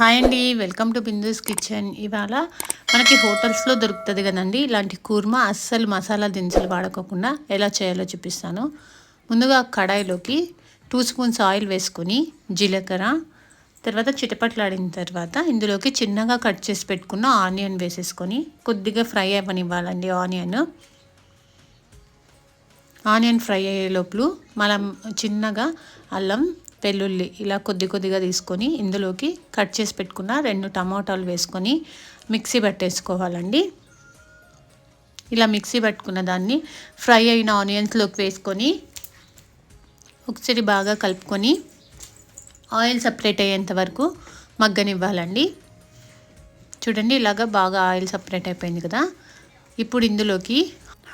Hi అండి welcome to Bindu's kitchen. ఇవాళ మనకి హోటల్స్లో దొరుకుతుంది కదండి ఇలాంటి కూర్మా అస్సలు మసాలా దినుసులు వాడుకోకుండా ఎలా చేయాలో చూపిస్తాను. ముందుగా కడాయిలోకి టూ స్పూన్స్ ఆయిల్ వేసుకొని జీలకర్ర తర్వాత చిటపట్లాడిన తర్వాత ఇందులోకి చిన్నగా కట్ చేసి పెట్టుకున్న ఆనియన్ వేసేసుకొని కొద్దిగా ఫ్రై అవ్వనివ్వాలండి ఆనియన్. ఆనియన్ ఫ్రై అయ్యే లోపల మనం చిన్నగా అల్లం వెల్లుల్లి ఇలా కొద్ది కొద్దిగా తీసుకొని ఇందులోకి కట్ చేసి పెట్టుకున్న రెండు టమాటాలు వేసుకొని మిక్సీ పట్టేసుకోవాలండి. ఇలా మిక్సీ పట్టుకున్న దాన్ని ఫ్రై అయిన ఆనియన్స్లోకి వేసుకొని ఒకసారి బాగా కలుపుకొని ఆయిల్ సపరేట్ అయ్యేంత వరకు మగ్గనివ్వాలండి. చూడండి ఇలాగ బాగా ఆయిల్ సపరేట్ అయిపోయింది కదా. ఇప్పుడు ఇందులోకి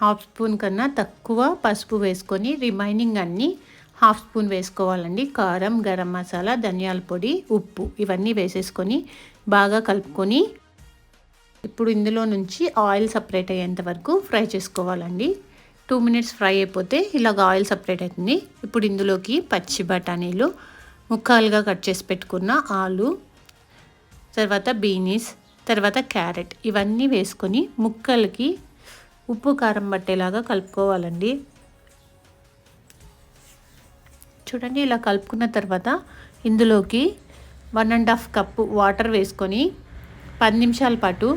హాఫ్ స్పూన్ కన్నా తక్కువ పసుపు వేసుకొని రిమైనింగ్ అన్నీ హాఫ్ స్పూన్ వేసుకోవాలండి. కారం గరం మసాలా ధనియాల పొడి ఉప్పు ఇవన్నీ వేసేసుకొని బాగా కలుపుకొని ఇప్పుడు ఇందులో నుంచి ఆయిల్ సపరేట్ అయ్యేంత వరకు ఫ్రై చేసుకోవాలండి. టూ మినిట్స్ ఫ్రై అయిపోతే ఇలాగ ఆయిల్ సపరేట్ అవుతుంది. ఇప్పుడు ఇందులోకి పచ్చి బఠానీలు ముక్కలుగా కట్ చేసి పెట్టుకున్న ఆలు తర్వాత బీనీస్ తర్వాత క్యారెట్ ఇవన్నీ వేసుకొని ముక్కలకి ఉప్పు కారం పట్టేలాగా కలుపుకోవాలండి. చూడండి ఇలా కలుపుకున్న తర్వాత ఇందులోకి one and half cup water వేసుకొని పది నిమిషాల పాటు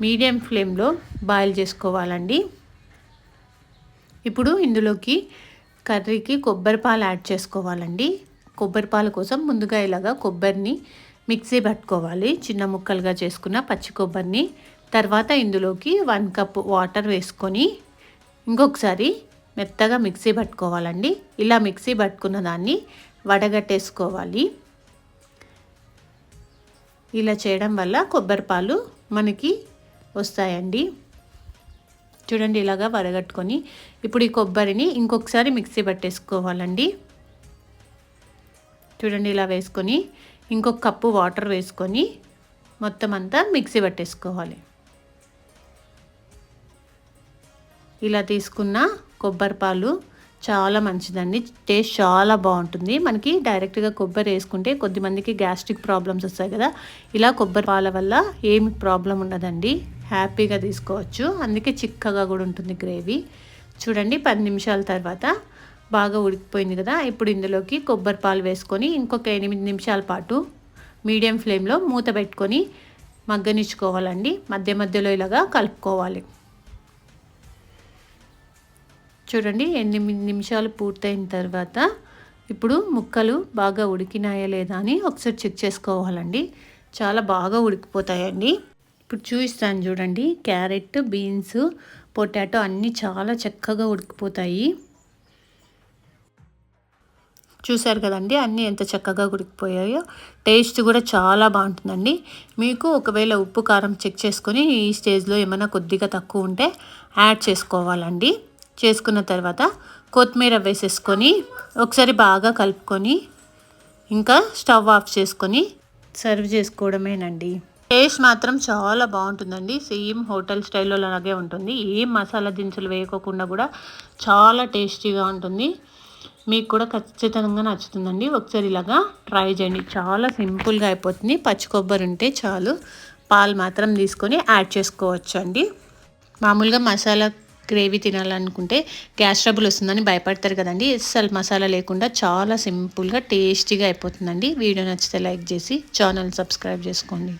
మీడియం ఫ్లేమ్లో బాయిల్ చేసుకోవాలండి. ఇప్పుడు ఇందులోకి కర్రీకి కొబ్బరి పాలు యాడ్ చేసుకోవాలండి. కొబ్బరి పాల కోసం ముందుగా ఇలాగా కొబ్బరిని మిక్సీ పట్టుకోవాలి. చిన్న ముక్కలుగా చేసుకున్న పచ్చి కొబ్బరిని. తర్వాత ఇందులోకి వన్ కప్ వాటర్ వేసుకొని ఇంకొకసారి మెత్తగా మిక్సీ పట్టుకోవాలండి. ఇలా మిక్సీ పట్టుకున్న దాన్ని వడగట్టేసుకోవాలి. ఇలా చేయడం వల్ల కొబ్బరి పాలు మనకి వస్తాయండి. చూడండి ఇలాగా వడగట్టుకొని ఇప్పుడు ఈ కొబ్బరిని ఇంకొకసారి మిక్సీ పట్టేసుకోవాలండి. చూడండి ఇలా వేసుకొని ఇంకొక కప్పు వాటర్ వేసుకొని మొత్తం అంతా మిక్సీ పట్టేసుకోవాలి. ఇలా తీసుకున్న కొబ్బరి పాలు చాలా మంచిదండి. టేస్ట్ చాలా బాగుంటుంది. మనకి డైరెక్ట్గా కొబ్బరి వేసుకుంటే కొద్దిమందికి గ్యాస్ట్రిక్ ప్రాబ్లమ్స్ వస్తాయి కదా. ఇలా కొబ్బరి పాల వల్ల ఏమి ప్రాబ్లం ఉండదండి. హ్యాపీగా తీసుకోవచ్చు. అందుకే చిక్కగా కూడా ఉంటుంది గ్రేవీ. చూడండి పది నిమిషాల తర్వాత బాగా ఉడికిపోయింది కదా. ఇప్పుడు ఇందులోకి కొబ్బరి పాలు వేసుకొని ఇంకొక ఎనిమిది నిమిషాల పాటు మీడియం ఫ్లేమ్లో మూత పెట్టుకొని మగ్గనిచ్చుకోవాలండి. మధ్య మధ్యలో ఇలాగా కలుపుకోవాలి. చూడండి ఎనిమిది నిమిషాలు పూర్తయిన తర్వాత ఇప్పుడు ముక్కలు బాగా ఉడికినాయా లేదా అని ఒకసారి చెక్ చేసుకోవాలండి. చాలా బాగా ఉడికిపోతాయండి. ఇప్పుడు చూపిస్తాను చూడండి క్యారెట్ బీన్స్ పొటాటో అన్నీ చాలా చక్కగా ఉడికిపోతాయి. చూసారు కదండి అన్నీ ఎంత చక్కగా ఉడికిపోయాయో. టేస్ట్ కూడా చాలా బాగుంటుందండి. మీకు ఒకవేళ ఉప్పు కారం చెక్ చేసుకొని ఈ స్టేజ్లో ఏమైనా కొద్దిగా తక్కువ ఉంటే యాడ్ చేసుకోవాలండి. చేసుకున్న తర్వాత కొత్తిమీర వేసేసుకొని ఒకసారి బాగా కలుపుకొని ఇంకా స్టవ్ ఆఫ్ చేసుకొని సర్వ్ చేసుకోవడమేనండి. టేస్ట్ మాత్రం చాలా బాగుంటుందండి. సేమ్ హోటల్ స్టైల్లో అలాగే ఉంటుంది. ఏం మసాలా దినుసులు వేయకోకుండా కూడా చాలా టేస్టీగా ఉంటుంది. మీకు కూడా ఖచ్చితంగా నచ్చుతుందండి. ఒకసారి ఇలాగా ట్రై చేయండి. చాలా సింపుల్గా అయిపోతుంది. పచ్చి కొబ్బరి ఉంటే చాలు. పాలు మాత్రం తీసుకొని యాడ్ చేసుకోవచ్చు అండి మామూలుగా మసాలా గ్రేవీ తినాలనుకుంటే గ్యాస్ ట్రబుల్ వస్తుందని భయపడతారు కదండి. అస్సలు మసాలా లేకుండా చాలా సింపుల్గా టేస్టీగా అయిపోతుందండి. వీడియో నచ్చితే లైక్ చేసి ఛానల్ సబ్స్క్రైబ్ చేసుకోండి.